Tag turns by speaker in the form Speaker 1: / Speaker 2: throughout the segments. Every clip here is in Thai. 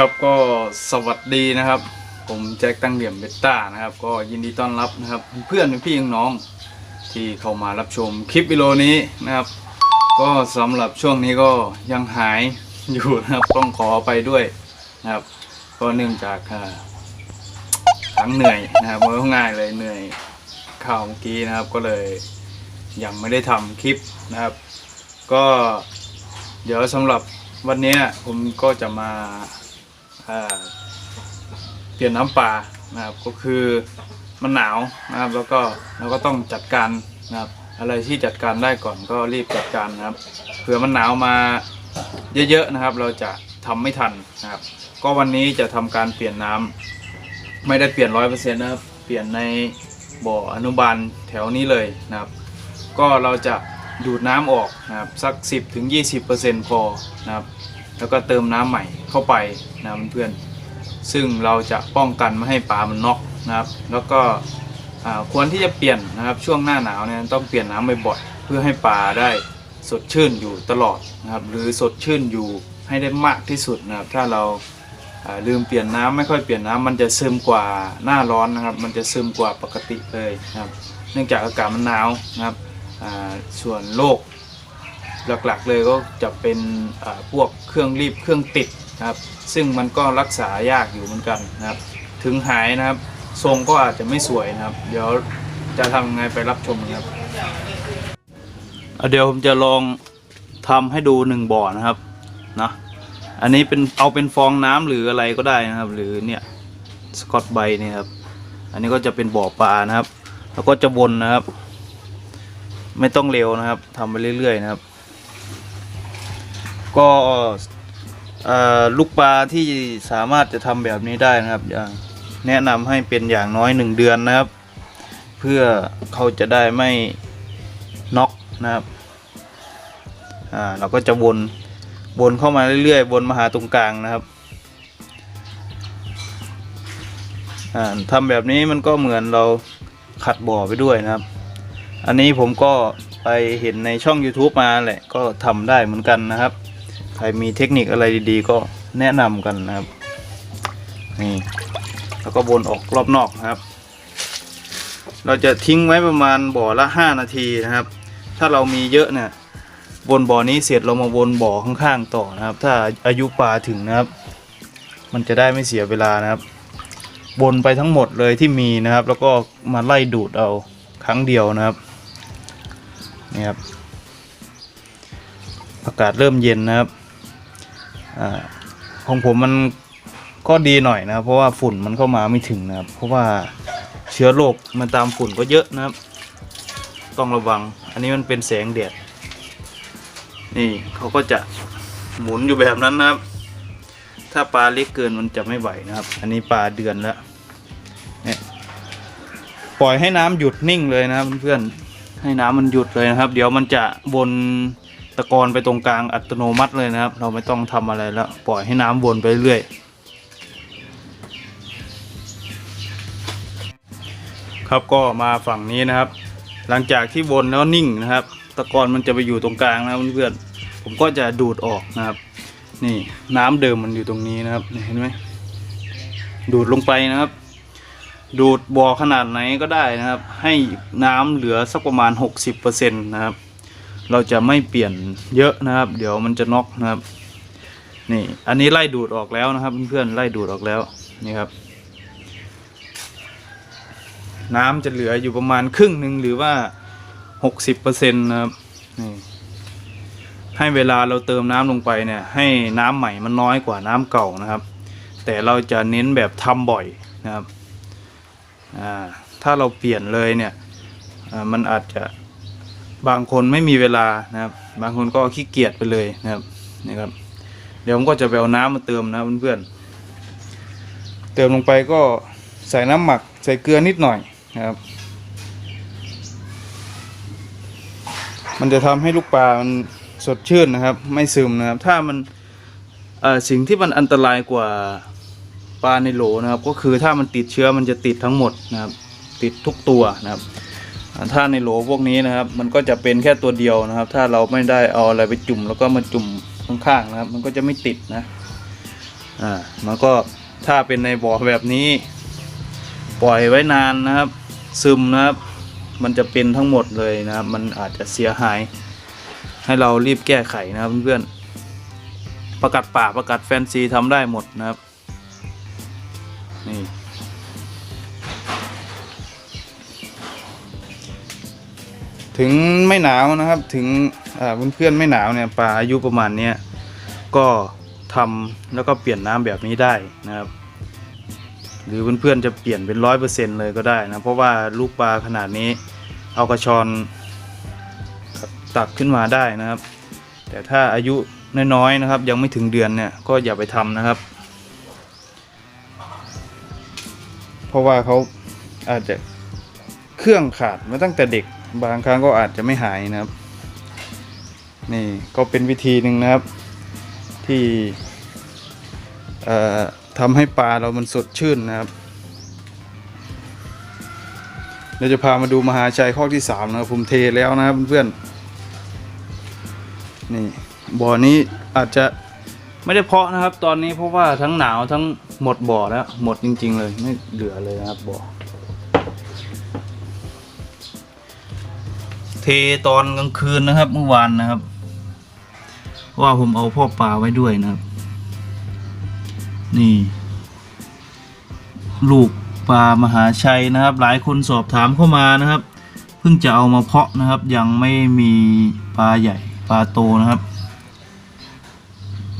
Speaker 1: ครับก็สวัสดีนะครับ ผมแจ็คตั้งเหลี่ยมเบต้านะครับ ก็ยินดีต้อนรับนะครับ เพื่อนพี่น้องที่เข้ามารับชมคลิปวิดีโอนี้นะครับ ก็สำหรับช่วงนี้ก็ยังหายอยู่นะครับต้องขอไปด้วยนะครับ ก็เนื่องจากอ่าทั้งเหนื่อยนะครับว่าง่ายเลยเหนื่อยข่าวเมื่อกี้นะครับ ก็เลยยังไม่ได้ทำคลิปนะครับ ก็เดี๋ยวสำหรับวันนี้ผมก็จะมา เปลี่ยนน้ำปลานะครับก็คือมันหนาวนะครับ แล้วก็เราก็ต้องจัดการนะครับ อะไรที่จัดการได้ก่อนก็รีบจัดการนะครับเผื่อมันหนาวมาเยอะๆนะครับ เราจะทำไม่ทันนะครับ ก็วันนี้จะทำการเปลี่ยนน้ำไม่ได้เปลี่ยนร้อยเปอร์เซ็นต์นะครับเปลี่ยนในบ่ออนุบาลแถวนี้เลยนะครับ ก็เราจะดูดน้ำออกนะครับสัก 10-20%พอนะครับ แล้วก็เติมน้ำใหม่ เข้าไปนะเพื่อนๆซึ่งเราจะป้องกันไม่ให้ปลามันน็อกนะครับ แล้วก็ควรที่จะเปลี่ยนนะครับช่วงหน้าหนาวเนี่ยต้องเปลี่ยนน้ำบ่อยๆเพื่อให้ปลาได้สดชื่นอยู่ตลอดนะครับ หรือสดชื่นอยู่ให้ได้มากที่สุดนะครับ ถ้าเราลืมเปลี่ยนน้ำไม่ค่อยเปลี่ยนน้ำมันจะซึมกว่าหน้าร้อนนะครับ มันจะซึมกว่าปกติเลยนะครับ เนื่องจากอากาศมันหนาวนะครับส่วนโรคหลักๆเลยก็จะเป็นพวกเครื่องรีบเครื่องติด ครับ ซึ่งมันก็รักษายากอยู่เหมือนกันนะครับ ถึงหายนะครับ ทรงก็อาจจะไม่สวยนะครับ เดี๋ยวจะทำยังไงไปรับชมนะครับเดี๋ยวผมจะลองทำให้ดูหนึ่งบ่อนะครับนะอันนี้เป็นเอาเป็นฟองน้ำหรืออะไรก็ได้นะครับ หรือเนี่ยสกอตไบเนี่ยครับ อันนี้ก็จะเป็นบ่อปลานะครับ แล้วก็จะวนนะครับ ไม่ต้องเร็วนะครับทำไปเรื่อยๆนะครับ ก็ ลูกปลาที่สามารถจะทำแบบนี้ได้นะครับอย่างแนะนำให้เป็นอย่างน้อยหนึ่งเดือนนะครับ เพื่อเขาจะได้ไม่น็อกนะครับเราก็จะวนวนเข้ามาเรื่อยๆวนมาหาตรงกลางนะครับอ่าทำแบบนี้มันก็เหมือนเราขัดบ่อไปด้วยนะครับ อันนี้ผมก็ไปเห็นในช่อง YouTube มาแหละก็ทำได้เหมือนกันนะครับ ใครมีเทคนิคอะไรดีๆ ก็แนะนำกันนะครับ นี่ แล้วก็วนออกรอบนอกนะครับ เราจะทิ้งไว้ประมาณบ่อละ 5 นาทีนะครับ ถ้าเรามีเยอะเนี่ยวนบ่อนี้เสร็จเรามาวนบ่อข้างๆต่อนะครับ ถ้าอายุปลาถึงนะครับ มันจะได้ไม่เสียเวลานะครับวนไปทั้งหมดเลยที่มีนะครับ แล้วก็มาไล่ดูดเอาครั้งเดียวนะครับนี่ครับอากาศเริ่มเย็นนะครับ อาของผมมันก็ดีหน่อยนะครับ เพราะว่าฝุ่นมันเข้ามาไม่ถึงนะครับ เพราะว่าเชื้อโรคมันตามฝุ่นก็เยอะนะครับ ต้องระวัง อันนี้มันเป็นแสงแดดนี่เขาก็จะหมุนอยู่แบบนั้นนะครับ ถ้าปลาเล็กเกินมันจะไม่ไหวนะครับ อันนี้ปลาเดือนแล้วเนี่ยปล่อยให้น้ำหยุดนิ่งเลยนะครับเพื่อนๆให้น้ำมันหยุดเลยนะครับ เดี๋ยวมันจะวน ตะกอนไปตรงกลางอัตโนมัติเลยนะครับ เราไม่ต้องทำอะไรแล้วปล่อยให้น้ำวนไปเรื่อยครับก็มาฝั่งนี้นะครับ หลังจากที่วนแล้วนิ่งนะครับ ตะกอนมันจะไปอยู่ตรงกลางนะเพื่อนๆผมก็จะดูดออกนะครับ นี่น้ำเดิมมันอยู่ตรงนี้นะครับเห็นไหมดูดลงไปนะครับ ดูดบ่อขนาดไหนก็ได้นะครับ ให้น้ำเหลือสักประมาณ 60%นะครับ เราจะไม่เปลี่ยนเยอะนะครับ เดี๋ยวมันจะน็อกนะครับ นี่ อันนี้ไล่ดูดออกแล้วนะครับ เพื่อนๆไล่ดูดออกแล้วนี่ครับ น้ำจะเหลืออยู่ประมาณครึ่งหนึ่งหรือว่าหกสิบเปอร์เซ็นต์นะครับนี่ให้เวลาเราเติมน้ำลงไปเนี่ย ให้น้ำใหม่มันน้อยกว่าน้ำเก่านะครับ แต่เราจะเน้นแบบทำบ่อยนะครับอ่าถ้าเราเปลี่ยนเลยเนี่ยมันอาจจะ บางคนไม่มีเวลานะครับ บางคนก็ขี้เกียจไปเลยนะครับนี่ครับ เดี๋ยวผมก็จะไปเอาน้ำมาเติมนะเพื่อนๆเติมลงไปก็ใส่น้ำหมักใส่เกลือนิดหน่อยนะครับ มันจะทำให้ลูกปลามันสดชื่นนะครับ ไม่ซึมนะครับ ถ้ามันสิ่งที่มันอันตรายกว่าปลาในโหลนะครับ ก็คือถ้ามันติดเชื้อมันจะติดทั้งหมดนะครับ ติดทุกตัวนะครับ ถ้าในโหลพวกนี้นะครับ มันก็จะเป็นแค่ตัวเดียวนะครับ ถ้าเราไม่ได้เอาอะไรไปจุ่ม แล้วก็มาจุ่มข้างๆนะครับ มันก็จะไม่ติดนะอ่ามันก็ถ้าเป็นในบ่อแบบนี้ ปล่อยไว้นานนะครับ ซึมนะครับ มันจะเป็นทั้งหมดเลยนะครับ มันอาจจะเสียหาย ให้เรารีบแก้ไขนะครับเพื่อนๆประกัดป่าประกัดแฟนซีทำได้หมดนะครับนี่ ถึงไม่หนาวนะครับถึงอ่าเพื่อนๆไม่หนาวเนี่ยปลาอายุประมาณเนี้ยก็ทำแล้วก็เปลี่ยนน้ำแบบนี้ได้นะครับ หรือเพื่อนๆจะเปลี่ยนเป็นร้อยเปอร์เซ็นเลยก็ได้นะเพราะว่าลูกปลาขนาดนี้เอากระชอนตักขึ้นมาได้นะครับ แต่ถ้าอายุน้อยๆนะครับ ยังไม่ถึงเดือนเนี่ยก็อย่าไปทำนะครับ เพราะว่าเขาอาจจะเครื่องขาดมาตั้งแต่เด็ก บางครั้งก็อาจจะไม่หายนะครับ นี่ก็เป็นวิธีหนึ่งนะครับ ที่ทำให้ปลาเรามันสดชื่นนะครับเราจะพามาดูมหาชัยข้อที่สามนะครับผมเทแล้วนะครับเพื่อนๆนี่บ่อนี้อาจจะไม่ได้เพาะนะครับ ตอนนี้เพราะว่าทั้งหนาวทั้งหมดบ่อแล้วหมดจริง ๆ เลยไม่เหลือเลยนะครับบ่อ เทตอนกลางคืนนะครับ เมื่อวานนะครับ ว่าผมเอาพ่อปลาไว้ด้วยนะครับ นี่ ลูกปลามหาชัยนะครับ หลายคนสอบถามเข้ามานะครับ เพิ่งจะเอามาเพาะนะครับ ยังไม่มีปลาใหญ่ปลาโตนะครับ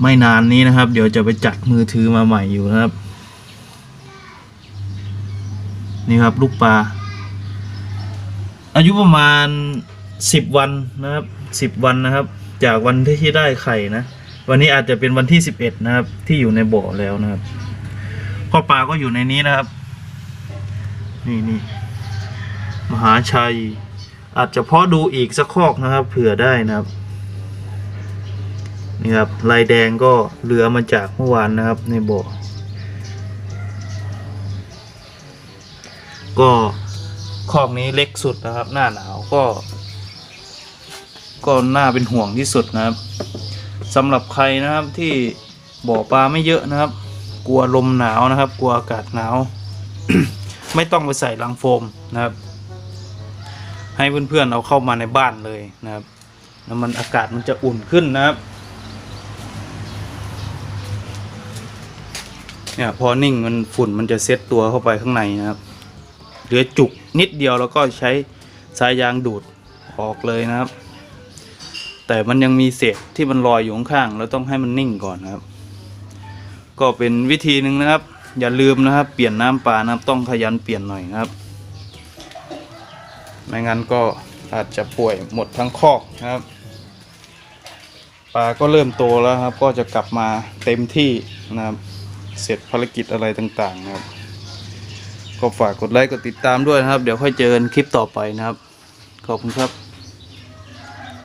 Speaker 1: ไม่นานนี้นะครับ เดี๋ยวจะไปจัดมือถือมาใหม่อยู่นะครับ นี่ครับลูกปลาอายุประมาณ สิบวันนะครับสิบวันนะครับ จากวันที่ได้ไข่นะวันนี้อาจจะเป็นวันที่สิบเอ็ดนะครับ ที่อยู่ในบ่อแล้วนะครับพ่อปลาก็อยู่ในนี้นะครับ นี่นี่มหาชัย อาจจะเพาะดูอีกสักคอกนะครับ เผื่อได้นะครับนี่ครับลายแดงก็เหลือมาจากเมื่อวานนะครับ ในบ่อก็คอกนี้เล็กสุดนะครับ หน้าหนาวก็ ก็น่าเป็นห่วงที่สุดนะครับสำหรับใครนะครับที่บ่อปลาไม่เยอะนะครับ กลัวลมหนาวนะครับ กลัวอากาศหนาว ไม่ต้องไปใส่ลังโฟมนะครับ ให้เพื่อนๆเอาเข้ามาในบ้านเลยนะครับแล้วมันอากาศมันจะอุ่นขึ้นนะครับเนี่ยพอนิ่งมันฝุ่นมันจะเซ็ตตัวเข้าไปข้างในนะครับ เหลือจุกนิดเดียวแล้วก็ใช้สายยางดูดออกเลยนะครับ แต่มันยังมีเศษที่มันลอยอยู่ข้างๆแล้วต้องให้มันนิ่งก่อนนะครับ ก็เป็นวิธีหนึ่งนะครับ อย่าลืมนะครับ เปลี่ยนน้ำปลานะครับ ต้องขยันเปลี่ยนหน่อยนะครับ ไม่งั้นก็อาจจะป่วยหมดทั้งคอกนะครับปลาก็เริ่มโตแล้วครับ ก็จะกลับมาเต็มที่นะครับ เสร็จภารกิจอะไรต่างๆนะครับ ก็ฝากกดไลค์กดติดตามด้วยนะครับ เดี๋ยวค่อยเจอกันคลิปต่อไปนะครับ ขอบคุณครับ